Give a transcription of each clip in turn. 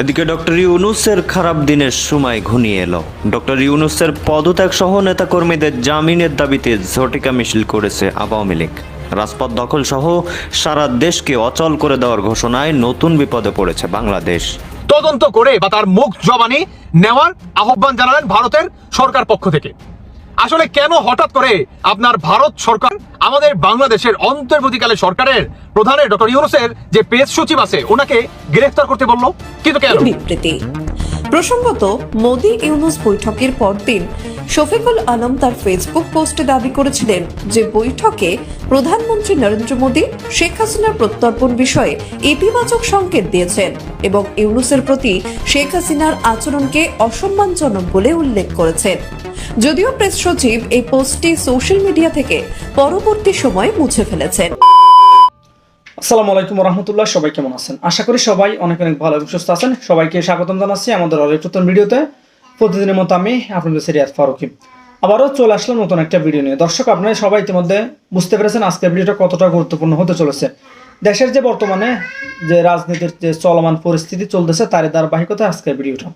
এদিকে ডক্টর ইউনুসের খারাপ দিনের সময় ঘনিয়ে এলো। ডক্টর ইউনুসের পদত্যাগ সহ নেতাকর্মীদের জামিনের দাবিতে ঝটিকা মিছিল করেছে আওয়ামী লীগ। রাজপথ দখল সহ সারা দেশকে অচল করে দেওয়ার ঘোষণায় নতুন বিপদে পড়েছে বাংলাদেশ। তদন্ত করে বা তার মুখ জবানি নেওয়ার আহ্বান জানালেন ভারতের সরকার পক্ষ থেকে। আসলে কেন হঠাৎ করে আপনার ভারত সরকার আমাদের বাংলাদেশের অন্তর্বর্তীকালে সরকারের প্রধানের ডক্টর ইউনুসের যে পেজ সচিব আছে, ওনাকে গ্রেফতার করতে বলল? কিন্তু কেন? বিবৃতি। প্রসঙ্গত, মোদি ইউনুস বৈঠকের পরদিন শফিকুল আলম তার ফেসবুক পোস্টে দাবি করেছিলেন যে বৈঠকে প্রধানমন্ত্রী নরেন্দ্র মোদী, শেখ হাসিনার প্রত্যর্পণ বিষয়ে ইতিবাচক সংকেত দিয়েছেন এবং ইউনুসের প্রতি শেখ হাসিনার আচরণকে অসম্মানজনক বলে উল্লেখ করেছেন। যদিও প্রেস সচিব এই পোস্টটি সোশ্যাল মিডিয়া থেকে পরবর্তী সময়ে মুছে ফেলেছেন। আসসালামু আলাইকুম রহমতুল্লাহ সবাই কেমন আছেন? আশা করি সবাই অনেক অনেক ভালো এবং সুস্থ আছেন। সবাইকে স্বাগতম জানাচ্ছি আমাদের অনেক নতুন ভিডিওতে। প্রতিদিনের মতো আমি আপনাদের সিরিয়াস ফারুকি। আবারও চলে আসলাম নতুন একটা ভিডিও নিয়ে। দর্শক, আপনারা সবাই ইতিমধ্যে বুঝতে পেরেছেন আজকের ভিডিওটা কতটা গুরুত্বপূর্ণ হতে চলেছে। দেশের যে বর্তমানে যে রাজনীতির যে চলমান পরিস্থিতি চলতেছে, তারই ধারাবাহিকতা আজকের ভিডিওটা।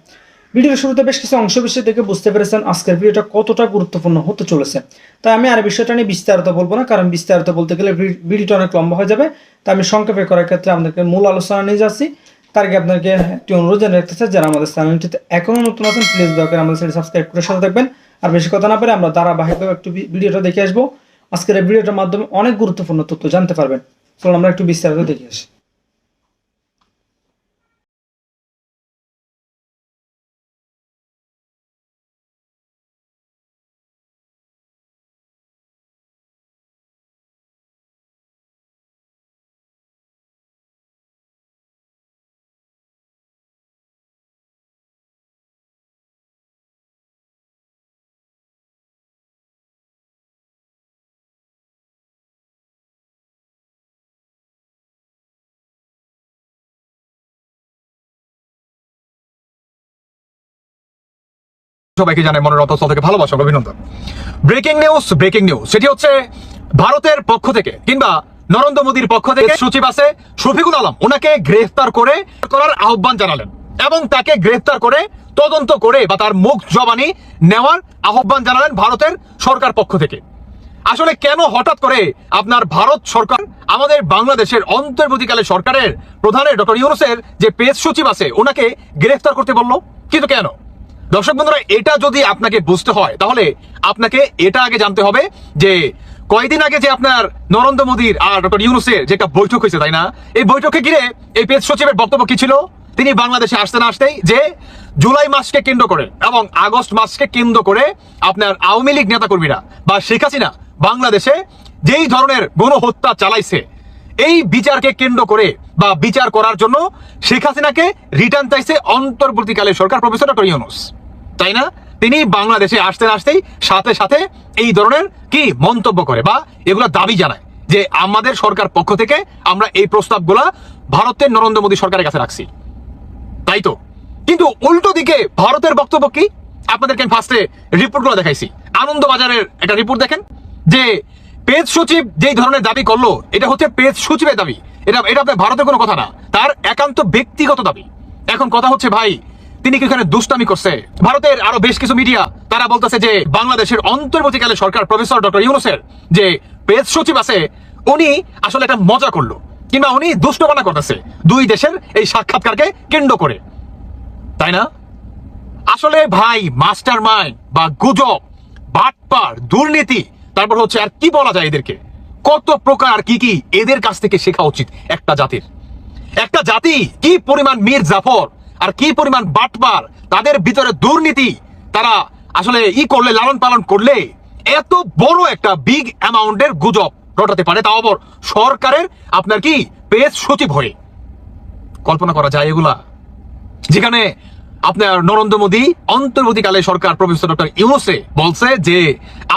ভিডিওর শুরুতে বেশ কিছু অংশ বিষয় থেকে বুঝতে পেরেছেন আজকের ভিডিওটা কতটা গুরুত্বপূর্ণ হতে চলেছে। তাই আমি আর বিষয়টা নিয়ে বিস্তারিত বলব না, কারণ বিস্তারিত বলতে গেলে ভিডিওটা অনেক লম্বা হয়ে যাবে। তাই আমি সংক্ষেপে করার ক্ষেত্রে আপনাদেরকে মূল আলোচনা নিয়ে যাচ্ছি। তার আগে আপনাদেরকে একটি অনুরোধ জানিয়ে রাখতে চাই, যারা আমাদের চ্যানেলটিতে এখনও নতুন আছেন প্লিজ দয়া করে আমাদের চ্যানেল সাবস্ক্রাইব করে সাথে থাকবেন। আর বেশি কথা না পারে আমরা ধারাবাহিকভাবে একটু ভিডিওটা দেখে আসব। আজকের এই ভিডিওটার মাধ্যমে অনেক গুরুত্বপূর্ণ তথ্য জানতে পারবেন। চলুন আমরা একটু বিস্তারিত দেখে আসি। সবাইকে জানাই মনের অন্তঃস্থল থেকে ভালোবাসা, অভিনন্দন। Breaking news breaking news. সেটি হচ্ছে ভারতের পক্ষ থেকে কিংবা নরেন্দ্র মোদীর পক্ষ থেকে সচিব আছে শফিকুল আলম। ওনাকে গ্রেফতার করে করার আহ্বান জানালেন এবং তাকে গ্রেফতার করে তদন্ত করে বা তার মুখ জবানি নেওয়ার আহ্বান জানালেন ভারতের সরকার পক্ষ থেকে। আসলে কেন হঠাৎ করে আপনার ভারত সরকার আমাদের বাংলাদেশের অন্তর্বর্তীকালে সরকারের প্রধানের ডক্টর ইউনুসের যে পেজ সচিব আছে, ওনাকে গ্রেফতার করতে বলল? কিন্তু কেন? দর্শক বন্ধুরা, এটা যদি আপনাকে বুঝতে হয়, তাহলে আপনাকে এটা আগে জানতে হবে যে কয়দিন আগে যে আপনার নরেন্দ্র মোদীর আর ডক্টর ইউনুসের যে একটা বৈঠক হয়েছে, তাই না? এই বৈঠকে ঘিরে এই পেজ সচিবের বক্তব্য কি ছিল? তিনি বাংলাদেশে আসতে না আসতেই যে জুলাই মাসকে কেন্দ্র করে এবং আগস্ট মাসকে কেন্দ্র করে আপনার আওয়ামী লীগ নেতাকর্মীরা বা শেখ হাসিনা বাংলাদেশে যেই ধরনের গণহত্যা চালাইছে, এই বিচারকে কেন্দ্র করে বা বিচার করার জন্য শেখ হাসিনাকে রিটার্ন চাইছে অন্তর্বর্তীকালে সরকার প্রফেসর ডক্টর ইউনুস। তাই না? তিনি বাংলাদেশে আসতে আসতেই সাথে সাথে এই ধরনের কি মন্তব্য করে বা এগুলো দাবি জানায় যে আমাদের সরকার পক্ষ থেকে আমরা এই প্রস্তাবগুলা ভারতের নরেন্দ্র মোদী সরকারের কাছে রাখছি। তাই তো? কিন্তু উল্টো দিকে ভারতের বক্তব্য কি? আপনাদেরকে আমি ফার্স্টে রিপোর্টগুলো দেখাইছি। আনন্দবাজারের একটা রিপোর্ট দেখেন, যে পেজ সচিব যেই ধরনের দাবি করল, এটা হচ্ছে পেজ সচিবের দাবি। এটা এটা আপনার ভারতের কোনো কথা না। তার একান্ত ব্যক্তিগত দাবি। এখন কথা হচ্ছে, ভাই তিনি কি এখানে দুষ্টামি করছে? ভারতের আরও বেশ কিছু মিডিয়া তারা বলতেছে যে বাংলাদেশের অন্তর্বর্তীকালে সরকার প্রফেসর ডক্টর ইউনুসের যে পেজ সচিব আছে, উনি আসলে একটা মজা করল। কিংবা উনি দুষ্টপনা করতেছে দুই দেশের এই সাক্ষাৎকারকে কেন্দ্র করে। তাই না? আসলে ভাই মাস্টার মাইন্ড বা গুজব বাটপার, দুর্নীতি, তারপর হচ্ছে আর কি বলা যায় এদেরকে? কত প্রকার কি কি এদের কাছ থেকে শেখা উচিত একটা জাতির? একটা জাতি কি পরিমাণ মীর জাফর আর কি পরিমাণ বাটপার তাদের ভিতরে দুর্নীতি তারা আসলে ই করলে, লালন পালন করলে এত বড় একটা বিগ অ্যামাউন্টের গুজব রটাতে পারে। তাও আবার সরকারের আপনার কি পেজ সচিব হয়ে। কল্পনা করা যায় এগুলা। যেখানে আপনার নরেন্দ্র মোদী অন্তর্বর্তীকালে সরকার প্রফেসর ডক্টর ইউনুসে বলছে যে,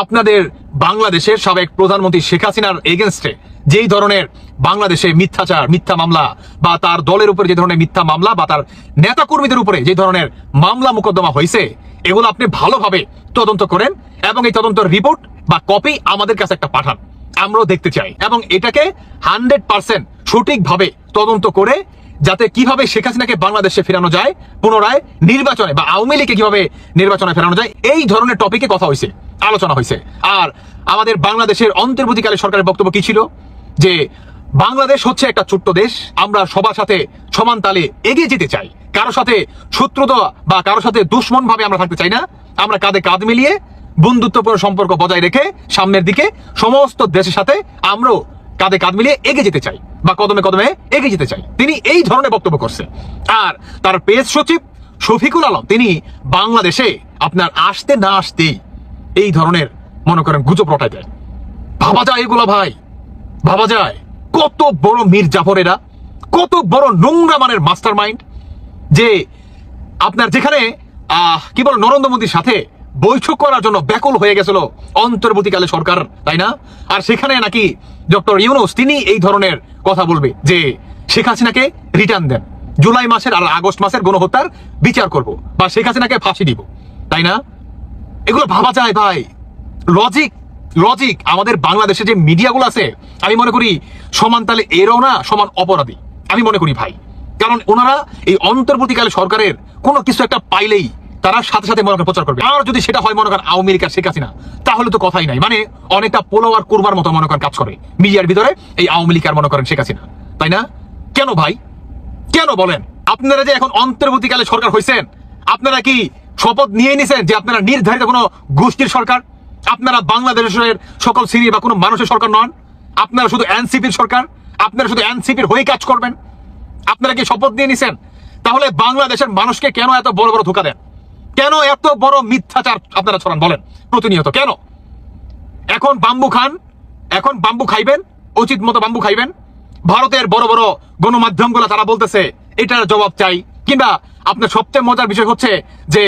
আপনাদের বাংলাদেশের সাবেক প্রধানমন্ত্রী শেখ হাসিনার এগেনস্টে যেই ধরনের বাংলাদেশে মিথ্যাচার, মিথ্যা মামলা বা তার দলের উপরে যে ধরনের মিথ্যা মামলা বা তার নেতা কর্মীদের উপরে যে ধরনের মামলা মোকদ্দমা হয়েছে, এগুলো আপনি ভালোভাবে তদন্ত করেন এবং এই তদন্তের রিপোর্ট বা কপি আমাদের কাছে একটা পাঠান। আমরাও দেখতে চাই এবং এটাকে হান্ড্রেড পার্সেন্ট সঠিকভাবে তদন্ত করে যাতে কীভাবে শেখ হাসিনাকে বাংলাদেশে ফেরানো যায়, পুনরায় নির্বাচনে বা আওয়ামী লীগকে কীভাবে নির্বাচনে ফেরানো যায়, এই ধরনের টপিকে কথা হয়েছে, আলোচনা হয়েছে। আর আমাদের বাংলাদেশের অন্তর্বর্তীকালে সরকারের বক্তব্য কি ছিল? যে বাংলাদেশ হচ্ছে একটা ছোট্ট দেশ। আমরা সবার সাথে সমান তালে এগিয়ে যেতে চাই। কারও সাথে শত্রুতা বা কারও সাথে দুশ্মন ভাবে আমরা থাকতে চাই না। আমরা কাঁধে কাঁধ মিলিয়ে বন্ধুত্বপূর্ণ সম্পর্ক বজায় রেখে সামনের দিকে সমস্ত দেশের সাথে আমরাও কাঁধে কাঁধ মিলিয়ে এগিয়ে যেতে চাই বা কদমে কদমে এগিয়ে যেতে চাই। তিনি এই ধরনের বক্তব্য করছেন। আর তার পেজ সচিব শফিকুল আলম, তিনি বাংলাদেশে আপনার আসতে না আসতেই এই ধরনের মনে করেন গুজব রটায় দেয় ভাবা যায় এগুলো ভাই? ভাবা যায়? কত বড় মীর জাফর এরা? কত বড় নোংরা মানের মাস্টার মাইন্ড যে আপনার যেখানে কি বল, নরেন্দ্র মোদীর সাথে বৈঠক করার জন্য ব্যাকুল হয়ে গেছিল অন্তর্বর্তীকালে সরকার, তাই না? আর সেখানে নাকি ডক্টর ইউনুস, তিনি এই ধরনের কথা বলবে, যে শেখ হাসিনাকে রিটার্ন দেন। জুলাই মাসের আর আগস্ট মাসের গণহত্যার বিচার করব, বা শেখ হাসিনাকে ফাঁসি দিব, তাই না? এগুলো ভাবা যায় ভাই। লজিক লজিক আমাদের বাংলাদেশে যে মিডিয়াগুলো আছে, আমি মনে করি সমান তালে এরও না, সমান অপরাধী। আমি মনে করি ভাই। কারণ ওনারা এই অন্তর্বর্তীকালে সরকারের কোনো কিছু একটা পাইলেই তারা সাথে সাথে মনে করেন প্রচার করবে। আর যদি সেটা হয় মনে করেন আওয়ামী লীগ শেখ হাসিনা, তাহলে তো কথাই নাই। মানে অনেকটা পোলোয়ার করবার মতো মনে করেন কাজ করে মিডিয়ার ভিতরে এই আওয়ামী লীগ আর মনে করেন শেখ হাসিনা। তাই না? কেন ভাই? কেন বলেন? আপনারা যে এখন অন্তর্বর্তীকালে সরকার হয়েছেন আপনারা কি শপথ নিয়ে নিছেন যে আপনারা নির্ধারিত কোনো গোষ্ঠীর সরকার? আপনারা বাংলাদেশের সকল শ্রেণি বা কোনো মানুষের সরকার নন। আপনারা শুধু এনসিপির সরকার। আপনারা শুধু এনসিপির হয়ে কাজ করবেন। আপনারা কি শপথ নিয়ে নিছেন? তাহলে বাংলাদেশের মানুষকে কেন এত বড় বড় ধোকা দেন? কেন এত বড় মিথ্যাচার আপনারা ছড়ান বলেন? প্রতিনিয়ত কেন? এখন বাম্বু খান, এখন বাম্বু খাইবেন, উচিত মতো বাম্বু খাইবেন। ভারতের বড় বড় গণমাধ্যমগুলো তারা বলতেছে, এটার জবাব চাই। কিংবা আপনার সবচেয়ে মজার বিষয় হচ্ছে যে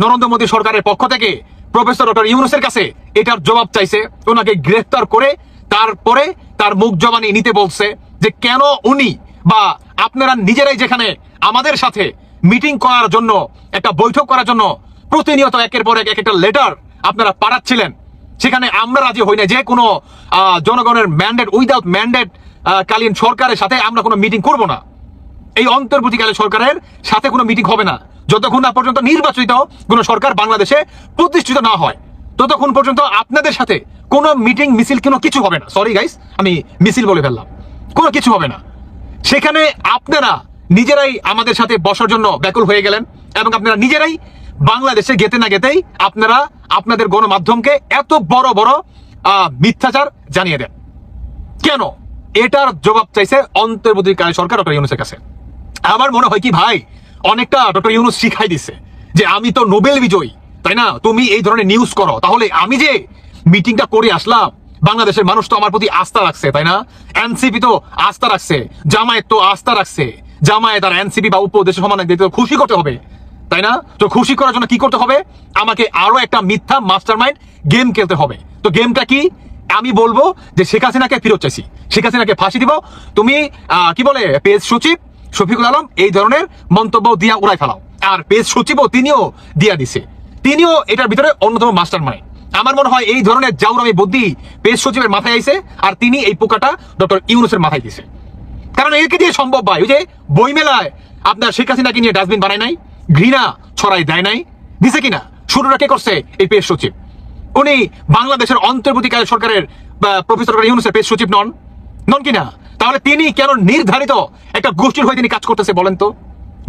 নরেন্দ্র মোদী সরকারের পক্ষ থেকে প্রফেসর ডক্টর ইউনুসের কাছে এটার জবাব চাইছে। ওনাকে গ্রেফতার করে তারপরে তার মুখ জবানি নিতে বলছে যে কেন উনি বা আপনারা নিজেরাই যেখানে আমাদের সাথে মিটিং করার জন্য, একটা বৈঠক করার জন্য প্রতিনিয়ত একের পর এক এক একটা লেটার আপনারা পাঠাচ্ছিলেন। সেখানে আমরা রাজি হই না যে কোনো জনগণের ম্যান্ডেট, উইদাউট ম্যান্ডেট কালীন সরকারের সাথে আমরা কোনো মিটিং করব না। এই অন্তর্বর্তীকালে সরকারের সাথে কোনো মিটিং হবে না। যতক্ষণ না পর্যন্ত নির্বাচিত কোনো সরকার বাংলাদেশে প্রতিষ্ঠিত না হয়, ততক্ষণ পর্যন্ত আপনাদের সাথে কোনো মিটিং, মিছিল কোনো কিছু হবে না। সরি গাইস আমি মিছিল বলে ফেললাম। কোনো কিছু হবে না। সেখানে আপনারা নিজেরাই আমাদের সাথে বসার জন্য ব্যাকুল হয়ে গেলেন এবং আপনারা নিজেরাই বাংলাদেশে গেতে না গেতেই আপনারা আপনাদের গণমাধ্যমকে এত বড় বড় মিথ্যাচার জানিয়ে দেন। কেন? এটার জবাব চাইছে অন্তর্বর্তীকালে সরকার ডক্টর ইউনুসের কাছে। আমার মনে হয় কি ভাই অনেকটা ডক্টর ইউনুস শিখাই দিছে যে আমি তো নোবেল বিজয়ী, তাই না? তুমি এই ধরনের নিউজ করো। তাহলে আমি যে মিটিংটা করে আসলাম, বাংলাদেশের মানুষ তো আমার প্রতি আস্থা রাখছে, তাই না? এনসিপি তো আস্থা রাখছে, জামায়াত তো আস্থা রাখছে। জামায়াত আর এনসিপি বা উপদেশের সমান খুশি করতে হবে, তাই না? তো খুশি করার জন্য কি করতে হবে? আমাকে আরও একটা মিথ্যা মাস্টার মাইন্ড গেম খেলতে হবে। তো গেমটা কি? আমি বলব যে শেখ হাসিনাকে ফেরত চাইছি। শেখ হাসিনাকে ফাঁসি দিব। তুমি কি বলে, পেজ সচিব শফিকুল আলম, এই ধরনের মন্তব্য দিয়া উড়াই ফেলাও। আর পেজ সচিবও তিনিও দিয়া দিছে। তিনিও এটার ভিতরে অন্যতম মাস্টার মাইন্ড আমার মনে হয় এই ধরনের জাউরামি বুদ্ধি পেজ সচিবের মাথায় আইছে আর তিনি এই পোকাটা ডক্টর ইউনুসের মাথায় দিছে। কারণ একে দিয়ে সম্ভব ভাই, ওই যে বই মেলায় আপনার শেখ হাসিনাকে নিয়ে ডাস্টবিন বানায় নাই, ঘৃণা ছড়াই দেয় নাই, দিছে কিনা? শুরুটা কে করছে এই পেজ সচিব? উনি বাংলাদেশের অন্তর্বর্তীকালে সরকারের প্রফেসর ইউনুসের পেজ সচিব নন। নন কিনা? তাহলে তিনি কেন নির্ধারিত একটা গোষ্ঠীর হয়ে তিনি কাজ করতেছে বলেন তো?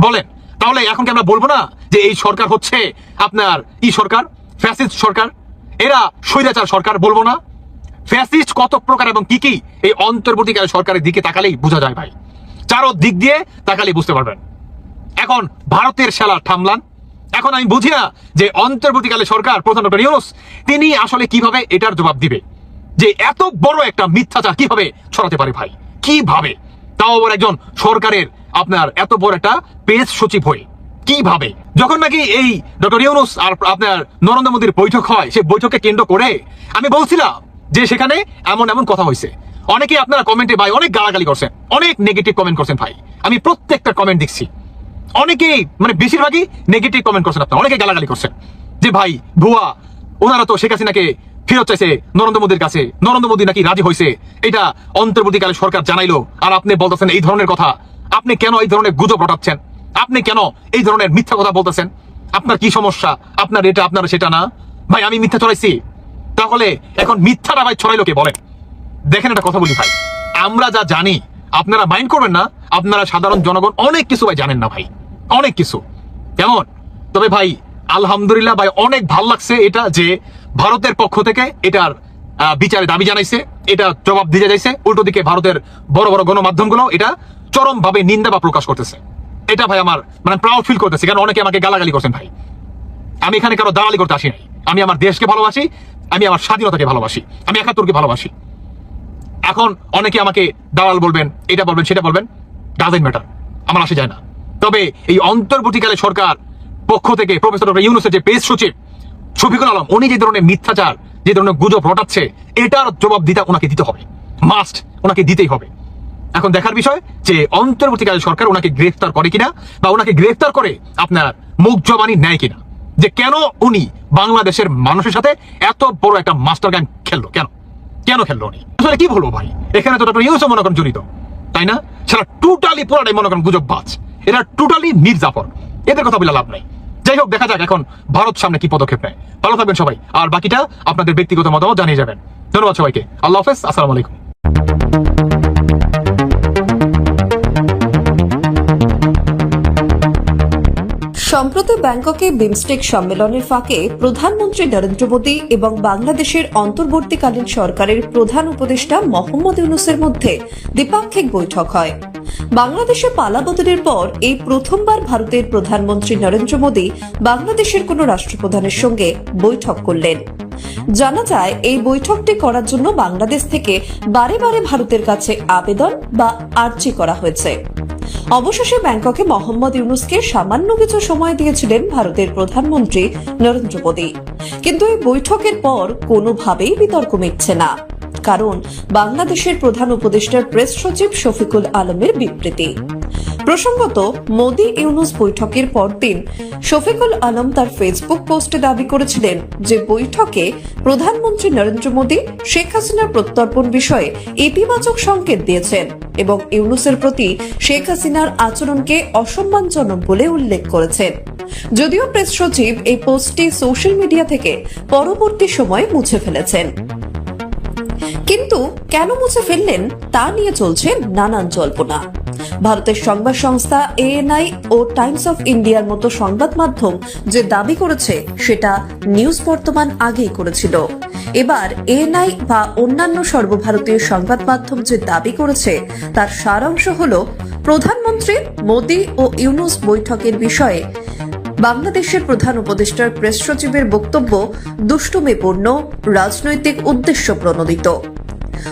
বলেন। তাহলে এখন কি আমরা বলব না যে এই সরকার হচ্ছে আপনার ই সরকার, ফ্যাসিস্ট সরকার? এরা স্বৈরাচার সরকার বলব না। ফ্যাসিস্ট কত প্রকার এবং কি কি এই অন্তর্বর্তীকালে সরকারের দিকে তাকালেই বোঝা যায় ভাই। চারো দিক দিয়ে তাকালেই বুঝতে পারবেন। এখন ভারতের সেলা থামলান। এখন আমি বুঝি না যে অন্তর্বর্তীকালে সরকার প্রধান ডক্টর ইউনুস, তিনি আসলে কীভাবে এটার জবাব দিবে? যে এত বড় একটা মিথ্যাচার কীভাবে ছড়াতে পারে ভাই? কীভাবে? তাও আবার একজন সরকারের আপনার এত বড় একটা পেজ সচিব হয়ে কীভাবে? যখন নাকি এই ডক্টর ইউনুস আর আপনার নরেন্দ্র মোদীর বৈঠক হয় সেই বৈঠককে কেন্দ্র করে আমি বলছিলাম যে সেখানে এমন এমন কথা হয়েছে। অনেকে আপনারা কমেন্টে ভাই অনেক গালাগালি করছেন, অনেক নেগেটিভ কমেন্ট করছেন ভাই। আমি প্রত্যেকটা কমেন্ট দেখছি। অনেকেই মানে বেশিরভাগই নেগেটিভ কমেন্ট করছেন আপনার, অনেকে গালাগালি করছেন। যে ভাই, ভুয়া, ওনারা তো শেখ হাসিনাকে ফেরত চাইছে নরেন্দ্র মোদীর কাছে। নরেন্দ্র মোদী নাকি রাজি হয়েছে এটা অন্তর্বর্তীকালে সরকার জানাইলো। আর আপনি বলতেছেন এই ধরনের কথা। আপনি কেন এই ধরনের গুজব রটাচ্ছেন? আপনি কেন এই ধরনের মিথ্যা কথা বলতেছেন? আপনার কি সমস্যা? আপনার এটা, আপনার সেটা না? ভাই, আমি মিথ্যা ছড়াইছি। তাহলে এখন মিথ্যাটা ভাই ছড়াইলো কে? বলেন। দেখেন একটা কথা বলি ভাই। আমরা যা জানি, আপনারা মাইন্ড করবেন না। আপনারা সাধারণ জনগণ অনেক কিছু ভাই জানেন না ভাই। অনেক কিছু। কেমন? তবে ভাই, আলহামদুলিল্লাহ ভাই, অনেক ভালো লাগছে এটা যে ভারতের পক্ষ থেকে এটার বিচারে দাবি জানাইছে, এটা জবাব দিয়ে যাইছে। উল্টো দিকে ভারতের বড় বড় গণমাধ্যমগুলো এটা চরম ভাবে নিন্দা বা প্রকাশ করতেছে। এটা ভাই আমার মানে প্রাউড ফিল করতেছে, কারণ অনেকে আমাকে গালাগালি করছেন ভাই। আমি এখানে কারও দালালি করতে আসি আমি আমার দেশকে ভালোবাসি, আমি আমার স্বাধীনতাকে ভালোবাসি, আমি একাত্তরকে ভালোবাসি। এখন অনেকে আমাকে দালাল বলবেন, এটা বলবেন, সেটা বলবেন ডাজেন্ট ম্যাটার আমার আসে যায় না। তবে এই অন্তর্বর্তীকালে সরকার পক্ষ থেকে প্রফেসর ইউনুসের যে পেশ সচিব শফিকুল আলম, উনি যে ধরনের মিথ্যাচার, যে ধরনের গুজব রটাচ্ছে, এটার জবাব দিতে ওনাকে দিতে হবে। মাস্ট ওনাকে দিতেই হবে। এখন দেখার বিষয় যে অন্তর্বর্তীকালে সরকার ওনাকে গ্রেফতার করে কিনা বা ওনাকে গ্রেফতার করে আপনার মুখ জবানি নেয় কিনা। যে কেন উনি বাংলাদেশের মানুষের সাথে এত বড় একটা মাস্টার গান খেললো? কেন? কেন খেললো উনি? আসলে কি বলব ভাই? এখানে তো ডক্টর ইউসুফ মনে করেন জড়িত, তাই না? সেটা টোটালি পুরাটাই মনে করেন গুজব বাজ এটা টোটালি মির্জাফর। এদের কথা বলে লাভ নাই। যাই হোক, দেখা যাক এখন ভারত সামনে কি পদক্ষেপ নেয়। ভালো থাকবেন সবাই। আর বাকিটা আপনাদের ব্যক্তিগত মতামত জানিয়ে যাবেন। ধন্যবাদ সবাইকে। আল্লাহ হাফেজ, আসসালামু আলাইকুম। সম্প্রতি ব্যাংককে বিমস্টেক সম্মেলনের ফাঁকে প্রধানমন্ত্রী নরেন্দ্র মোদী এবং বাংলাদেশের অন্তর্বর্তীকালীন সরকারের প্রধান উপদেষ্টা মোহাম্মদ ইউনুসের মধ্যে দ্বিপাক্ষিক বৈঠক হয়। বাংলাদেশে পালাবদলের পর এই প্রথমবার ভারতের প্রধানমন্ত্রী নরেন্দ্র মোদী বাংলাদেশের কোনো রাষ্ট্রপ্রধানের সঙ্গে বৈঠক করলেন। জানা যায়, এই বৈঠকটি করার জন্য বাংলাদেশ থেকে বারে বারে ভারতের কাছে আবেদন বা আর্জি করা হয়েছে। অবশেষে ব্যাংককে মোহাম্মদ ইউনুসকে সামান্য কিছু সময় দিয়েছিলেন ভারতের প্রধানমন্ত্রী নরেন্দ্র মোদী। কিন্তু এই বৈঠকের পর কোনোভাবেই বিতর্ক মিটছে না। কারণ বাংলাদেশের প্রধান উপদেষ্টার প্রেস সচিব শফিকুল আলমের বিবৃতি। প্রসঙ্গত, মোদি ইউনুস বৈঠকের পরদিন শফিকুল আলম তার ফেসবুক পোস্টে দাবি করেছিলেন যে বৈঠকে প্রধানমন্ত্রী নরেন্দ্র মোদী, শেখ হাসিনার প্রত্যর্পণ বিষয়ে ইতিবাচক সংকেত দিয়েছেন এবং ইউনুসের প্রতি শেখ হাসিনার আচরণকে অসম্মানজনক বলে উল্লেখ করেছেন। যদিও প্রেস সচিব এই পোস্টটি সোশ্যাল মিডিয়া থেকে পরবর্তী সময়ে মুছে ফেলেছেন। কিন্তু কেন মুছে ফেললেন তা নিয়ে চলছে নানান জল্পনা। ভারতের সংবাদ সংস্থা এএনআই ও টাইমস অফ ইন্ডিয়ার মতো সংবাদ মাধ্যম যে দাবি করেছে সেটা নিউজ বর্তমান আগেই করেছিল। এবার এএনআই বা অন্যান্য সর্বভারতীয় সংবাদ মাধ্যম যে দাবি করেছে, তার সারাংশ হল প্রধানমন্ত্রী মোদী ও ইউনুস বৈঠকের বিষয়ে বাংলাদেশের প্রধান উপদেষ্টার প্রেস সচিবের বক্তব্য দুষ্টুমিপূর্ণ, রাজনৈতিক উদ্দেশ্য প্রণোদিত।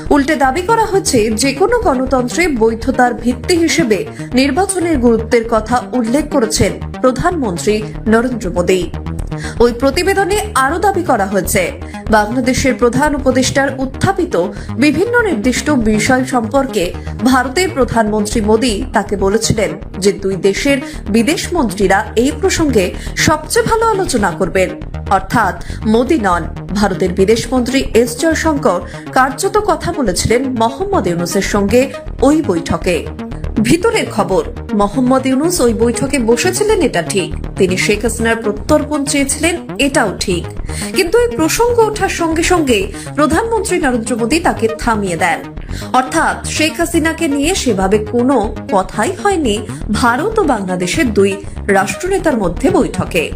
উল্টে দাবি করা হচ্ছে যে কোনো গণতন্ত্রে বৈধতার ভিত্তি হিসেবে নির্বাচনের গুরুত্বের কথা উল্লেখ করেছেন প্রধানমন্ত্রী নরেন্দ্র মোদী। ওই প্রতিবেদনে আরও দাবি করা হয়েছে বাংলাদেশের প্রধান উপদেষ্টার উত্থাপিত বিভিন্ন নির্দিষ্ট বিষয় সম্পর্কে ভারতের প্রধানমন্ত্রী মোদী তাকে বলেছিলেন যে দুই দেশের বিদেশ মন্ত্রীরা এই প্রসঙ্গে সবচেয়ে ভালো আলোচনা করবেন। অর্থাৎ মোদী নন, ভারতের বিদেশমন্ত্রী এস জয়শঙ্কর কার্যত কথা বলেছিলেন মোহাম্মদ ইউনুসের সঙ্গে ওই বৈঠকে। ভিতরের খবর। মোহাম্মদ ইউনুস ওই বৈঠকে বসেছিলেন, এটা ঠিক। তিনি শেখ হাসিনার প্রত্যর্পণ চেয়েছিলেন, এটাও ঠিক। কিন্তু এই প্রসঙ্গ ওঠার সঙ্গে সঙ্গে প্রধানমন্ত্রী নরেন্দ্র মোদী তাকে থামিয়ে দেন। অর্থাৎ শেখ হাসিনাকে নিয়ে সেভাবে কোনো কথাই হয়নি ভারত ও বাংলাদেশের দুই রাষ্ট্রনেতার মধ্যে বৈঠকে।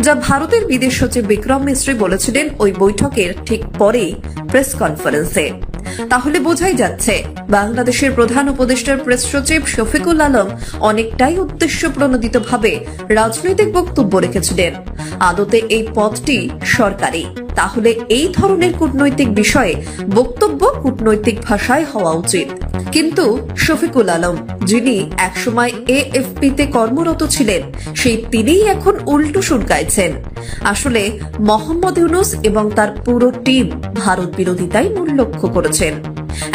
যা ভারতের বিদেশ সচিব বিক্রম মিশ্রী বলেছিলেন, ওই বৈঠকের ঠিক পরেই প্রেস কনফারেন্সে। তাহলে বোঝাই যাচ্ছে, বাংলাদেশের প্রধান উপদেষ্টার প্রেস সচিব শফিকুল আলম অনেকটাই উদ্দেশ্য প্রণোদিতভাবে রাজনৈতিক বক্তব্য রেখেছিলেন। আদতে এই পদটি সরকারি। তাহলে এই ধরনের কূটনৈতিক বিষয়ে বক্তব্য কূটনৈতিক ভাষায় হওয়া উচিত। কিন্তু শফিকুল আলম, যিনি একসময় এএফপি তে কর্মরত ছিলেন, সেই তিনিই এখন উল্টো সুর গাইছেন আসলে মোহাম্মদ ইউনুস এবং তার পুরো টিম ভারত বিরোধিতাই মূল লক্ষ্য করেছেন।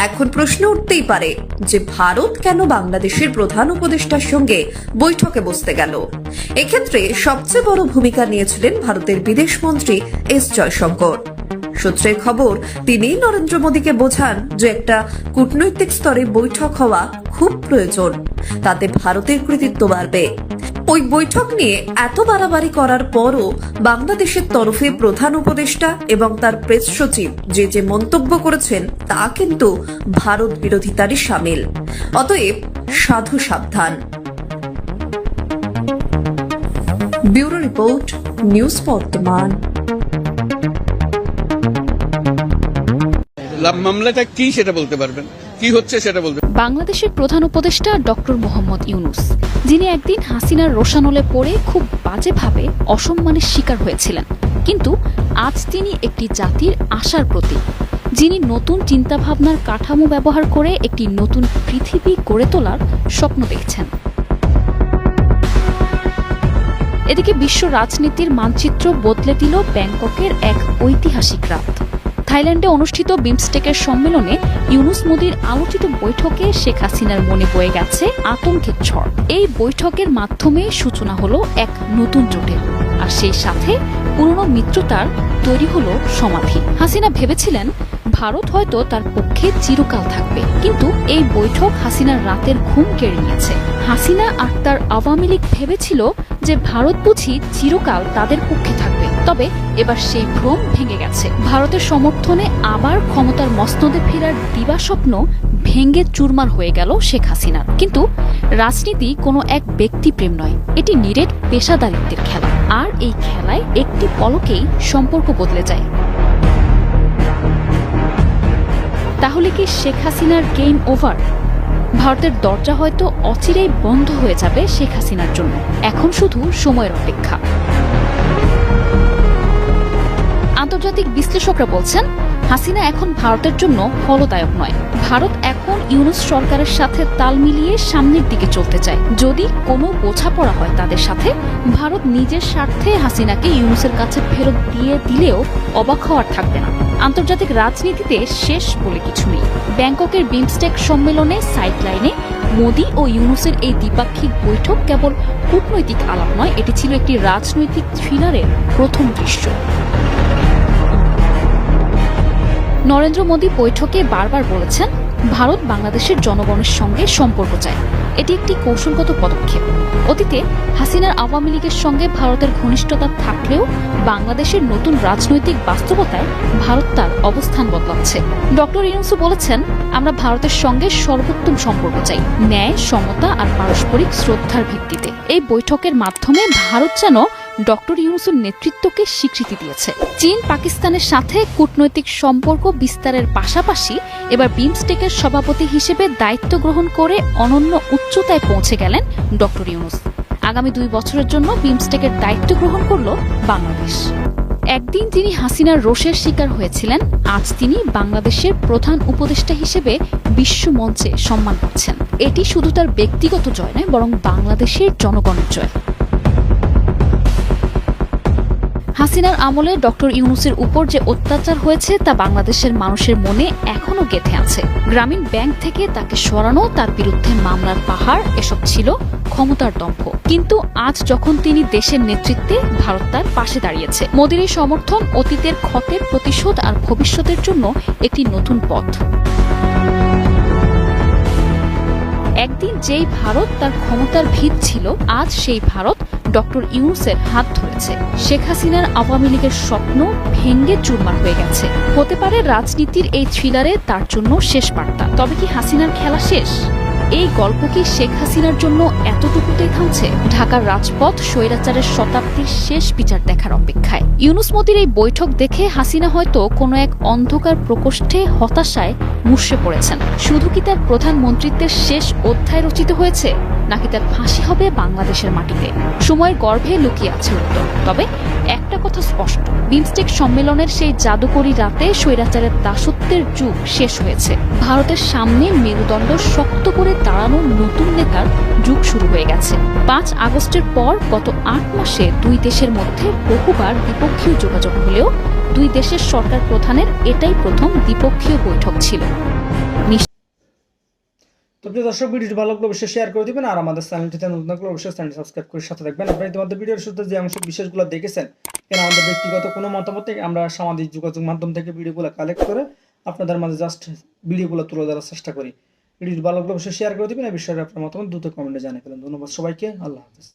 এখন প্রশ্ন উঠতেই পারে যে ভারত কেন বাংলাদেশের প্রধান উপদেষ্টার সঙ্গে বৈঠকে বসতে গেল? এক্ষেত্রে সবচেয়ে বড় ভূমিকা নিয়েছিলেন ভারতের বিদেশ মন্ত্রী এস জয়শঙ্কর। সূত্রের খবর, তিনি নরেন্দ্র মোদীকে বোঝান যে একটা কূটনৈতিক স্তরে বৈঠক হওয়া খুব প্রয়োজন। তাতে ভারতের কৃতিত্ব বাড়বে। ওই বৈঠক নিয়ে এত বাড়াবাড়ি করার পরও বাংলাদেশের তরফে প্রধান উপদেষ্টা এবং তার প্রেস সচিব যে যে মন্তব্য করেছেন, তা কিন্তু ভারত বিরোধিতারই সামিল। অতএব সাধু সাবধান। ব্যুরো রিপোর্ট, নিউজ বর্তমান। মামলাটা কি সেটা বলতে পারবেন? কি হচ্ছে সেটা বলবেন বাংলাদেশের প্রধান উপদেষ্টা ডক্টর মোহাম্মদ ইউনুস, যিনি একদিন হাসিনার রোশানলে পড়ে খুব বাজেভাবে অসম্মানের শিকার হয়েছিলেন। কিন্তু আজ তিনি একটি জাতির আশার প্রতীক, যিনি নতুন চিন্তাভাবনার কাঠামো ব্যবহার করে একটি নতুন পৃথিবী গড়ে তোলার স্বপ্ন দেখছেন। এদিকে বিশ্ব রাজনীতির মানচিত্র বদলে দিল ব্যাংককের এক ঐতিহাসিক রাত। থাইল্যান্ডে অনুষ্ঠিত বিমস্টেকের সম্মেলনে ইউনুস মোদির আলোচিত বৈঠকে শেখ হাসিনার মনে বয়ে গেছে আতঙ্কের ঝড়। এই বৈঠকের মাধ্যমে সূচনা হলো এক নতুন জোটের। আর সেই সাথে পুরনো মিত্রতার তৈরি হলো সমাধি। হাসিনা ভেবেছিলেন, ভারত হয়তো তার পক্ষে চিরকাল থাকবে। কিন্তু এই বৈঠক হাসিনার রাতের ঘুম কেড়ে নিয়েছে। হাসিনা আর তার আওয়ামী লীগ ভেবেছিল যে ভারত বুঝি চিরকাল তাদের পক্ষে থাকবে। তবে এবার সেই ভ্রম ভেঙে গেছে। ভারতের সমর্থনে আবার ক্ষমতার মসনদে ফেরার দিবাস্বপ্ন ভেঙ্গে চুরমার হয়ে গেল শেখ হাসিনার কিন্তু রাজনীতি কোনো এক ব্যক্তি প্রেম নয়, এটি নিরেট পেশাদারিত্বের খেলা। আর এই খেলায় একটি পলকেই সম্পর্ক বদলে যায়। তাহলে কি শেখ হাসিনার গেম ওভার? ভারতের দরজা হয়তো অচিরেই বন্ধ হয়ে যাবে শেখ হাসিনার জন্য। এখন শুধু সময়ের অপেক্ষা। আন্তর্জাতিক বিশ্লেষকরা বলছেন, হাসিনা এখন ভারতের জন্য ফলদায়ক নয়। ভারত এখন ইউনুস সরকারের সাথে তাল মিলিয়ে সামনের দিকে চলতে চায়। যদি কোনো বোঝাপড়া হয় তাদের সাথে, ভারত নিজের স্বার্থে হাসিনাকে ইউনুসের কাছে ফেরত দিয়ে দিলেও অবাক হওয়ার থাকবে না। আন্তর্জাতিক রাজনীতিতে শেষ বলে কিছু নেই। ব্যাংককের বিমস্টেক সম্মেলনে সাইডলাইনে মোদি ও ইউনুসের এই দ্বিপাক্ষিক বৈঠক কেবল কূটনৈতিক আলাপ নয়, এটি ছিল একটি রাজনৈতিক থ্রিলারের প্রথম দৃশ্য। নরেন্দ্র মোদী বৈঠকে বারবার বলেছেন, ভারত বাংলাদেশের জনগণের সঙ্গে সম্পর্ক চায় এটি একটি কৌশলগত পদক্ষেপ। অতীতে হাসিনার আওয়ামী লীগের সঙ্গে ভারতের ঘনিষ্ঠতা থাকলেও বাংলাদেশের নতুন রাজনৈতিক বাস্তবতায় ভারত তার অবস্থান বদলাচ্ছে। ডক্টর ইউনুসু বলেছেন, আমরা ভারতের সঙ্গে সর্বোত্তম সম্পর্ক চাই, ন্যায়, সমতা আর পারস্পরিক শ্রদ্ধার ভিত্তিতে। এই বৈঠকের মাধ্যমে ভারত যেন ডক্টর ইউনুসের নেতৃত্বকে স্বীকৃতি দিয়েছে। চীন পাকিস্তানের সাথে কূটনৈতিক সম্পর্ক বিস্তারের পাশাপাশি এবার বিমস্টেকের সভাপতি হিসেবে দায়িত্ব গ্রহণ করে অনন্য উচ্চতায় পৌঁছে গেলেন ডক্টর ইউনুস। আগামী দুই বছরের জন্য বিমস্টেকের দায়িত্ব গ্রহণ করল বাংলাদেশ। একদিন তিনি হাসিনার রোষের শিকার হয়েছিলেন। আজ তিনি বাংলাদেশের প্রধান উপদেষ্টা হিসেবে বিশ্ব মঞ্চে সম্মান পাচ্ছেন। এটি শুধু তার ব্যক্তিগত জয় নয়, বরং বাংলাদেশের জনগণের জয়। হাসিনার আমলে ডক্টর ইউনুসের উপর যে অত্যাচার হয়েছে তা বাংলাদেশের মানুষের মনে এখনও গেঁথে আছে। গ্রামীণ ব্যাংক থেকে তাকে সরানো, তার বিরুদ্ধে মামলার পাহাড়, এসব ছিল ক্ষমতার দম্ভ। কিন্তু আজ যখন তিনি দেশের নেতৃত্বে, ভারত তার পাশে দাঁড়িয়েছে। মোদীর এই সমর্থন অতীতের ক্ষতের প্রতিশোধ আর ভবিষ্যতের জন্য একটি নতুন পথ। একদিন যেই ভারত তার ক্ষমতার ভিত ছিল, আজ সেই ভারত ডক্টর ইউসের হাত ধরেছে। শেখ হাসিনার আওয়ামী লীগের স্বপ্ন ভেঙ্গে চুরমার হয়ে গেছে। হতে পারে রাজনীতির এই থ্রিলারে তার জন্য শেষ বার্তা। তবে কি হাসিনার খেলা শেষ? এই গল্প কি শেখ হাসিনার জন্য এতটুকুতেই থামছে ঢাকার রাজপথ স্বৈরাচারের শতাব্দীর শেষ বিচার দেখার অপেক্ষায়। ইউনুস মোদির এই বৈঠক দেখে হাসিনা হয়তো কোনো এক অন্ধকার প্রকোষ্ঠে হতাশায় মুষড়ে পড়েছেন। শুধু কি তার প্রধানমন্ত্রিত্বের শেষ অধ্যায় রচিত হয়েছে, নাকি তার ফাঁসি হবে বাংলাদেশের মাটিতে? সময়ের গর্ভে লুকিয়ে আছে উত্তর। তবে একটা কথা স্পষ্ট, বিমস্টেক সম্মেলনের সেই জাদুকরি রাতে স্বৈরাচারের দাসত্বের যুগ শেষ হয়েছে। ভারতের সামনে মেরুদণ্ড শক্ত করে দাঁড়ানো নতুন নেতার যুগ শুরু হয়ে গেছে। পাঁচ আগস্টের পর গত আট মাসে দুই দেশের মধ্যে বহুবার দ্বিপক্ষীয় যোগাযোগ হলেও দুই দেশের সরকার প্রধানের এটাই প্রথম দ্বিপক্ষীয় বৈঠক ছিল। তো দর্শক, ভিডিওটি ভালো লাগলে অবশ্যই শেয়ার করে দিবেন আর আমাদের চ্যানেলটিতে নতুন থাকলে অবশ্যই চ্যানেলটি সাবস্ক্রাইব করে সাথে থাকবেন। আপনারা ইতিমধ্যে ভিডিওর শুরুতে যে অংশ বিশেষগুলো দেখেছেন কেন আমাদের ব্যক্তিগত কোনো মতামত আমরা সামাজিক যোগাযোগ মাধ্যম থেকে ভিডিওগুলো কালেক্ট করে আপনাদের মাঝে জাস্ট ভিডিওগুলো তুলে ধরার চেষ্টা করি। ভিডিওটি ভালো লাগলে অবশ্যই শেয়ার করে দেবেন। এই বিষয়ে আপনার মতামত দ্রুত কমেন্টে জানিয়ে ফেলেন। ধন্যবাদ সবাইকে। আল্লাহ হাফিজ।